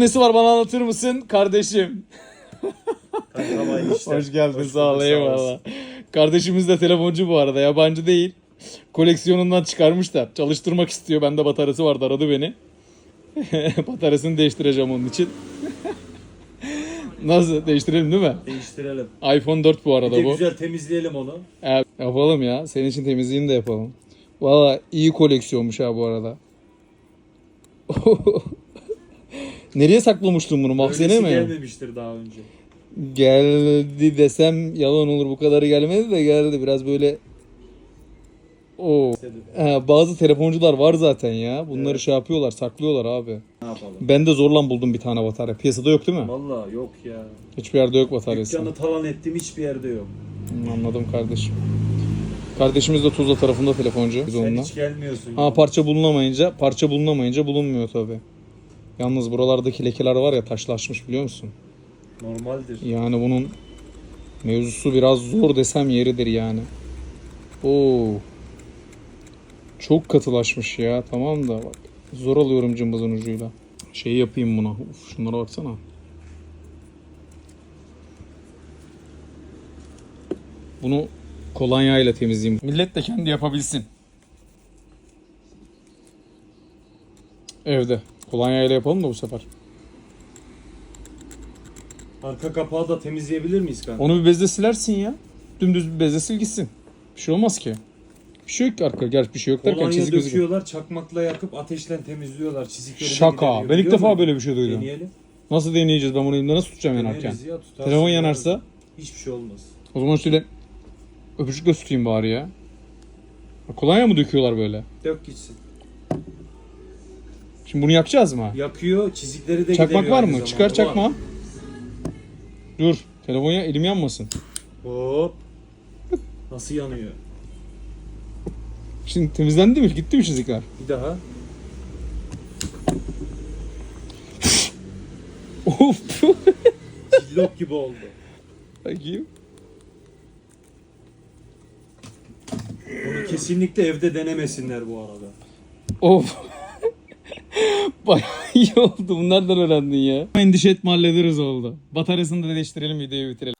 Nesi var bana anlatır mısın kardeşim? İşler. Hoş geldin Hoş sağ ol eyvallah. Kardeşimiz de telefoncu bu arada yabancı değil. Koleksiyonundan çıkarmışlar. Çalıştırmak istiyor. Bende bataryası vardı aradı beni. Bataryasını değiştireceğim onun için. Nasıl? Değiştirelim değil mi? Değiştirelim. iPhone 4 bu Bir arada de bu. güzel temizleyelim onu. Evet, yapalım ya. Senin için temizliğini de yapalım. Valla iyi koleksiyonmuş ha bu arada. Nereye saklamıştın bunu? Mahzene Öylesi mi? gelmemiştir daha önce. Geldi desem yalan olur bu kadarı gelmedi de geldi biraz böyle o İstedim. bazı telefoncular var zaten ya. Bunları Evet. şey yapıyorlar, saklıyorlar abi. Ne yapalım? Ben de zorla buldum bir tane batarya. Piyasada yok değil mi? Valla yok ya. Hiçbir yerde yok bataryası. Dükkanı talan ettim hiçbir yerde yok. Hı, Anladım kardeşim. Kardeşimiz de Tuzla tarafında telefoncu. Biz Sen onunla. hiç gelmiyorsun. Ha ya. parça bulunamayınca, parça bulunamayınca bulunmuyor tabi. Yalnız buralardaki lekeler var ya taşlaşmış biliyor musun? Normaldir. Yani bunun mevzusu biraz zor desem yeridir yani. Oo. Çok katılaşmış ya tamam da bak. Zor alıyorum cımbızın ucuyla. Şey yapayım buna. Uf, şunlara baksana. Bunu kolonyayla temizleyeyim. Millet de kendi yapabilsin. Evde. Kolonyayla yapalım da bu sefer. Arka kapağı da temizleyebilir miyiz kanka? Onu bir bezle silersin ya. Dümdüz bir bezle sil gitsin. Bir şey olmaz ki. Bir şey yok ki arka. Gerçi bir şey yok derken Kolonya çizik gözüküyor. döküyorlar, çakmakla yakıp ateşle temizliyorlar. Çizikleri de Şaka. gideriyor, Ben ilk biliyor defa musun? böyle bir şey duydum. Deneyelim. Nasıl deneyeceğiz ben bunu elimde nasıl tutacağım yanarken? Deneriz ya, tutarsın. Telefon yanarsa Hiçbir şey olmaz. o zaman şöyle öpücükle tutayım bari ya. Kolonya mı döküyorlar böyle? Dök gitsin. Şimdi bunu yakacağız mı? Yakıyor, çizikleri de Çakmak gideriyor var aynı mı? Çıkar çakma. Dur. Telefon ya elim yanmasın. Hop. Nasıl yanıyor? Şimdi temizlendi mi? Gitti mi çizikler? Bir daha. Of. Cillop gibi oldu. Bakayım. Bunu kesinlikle evde denemesinler bu arada. Of. Bayağı iyi oldu. Bunlardan öğrendin ya. Endişe etme hallederiz oldu. Bataryasını da değiştirelim videoyu bitirelim.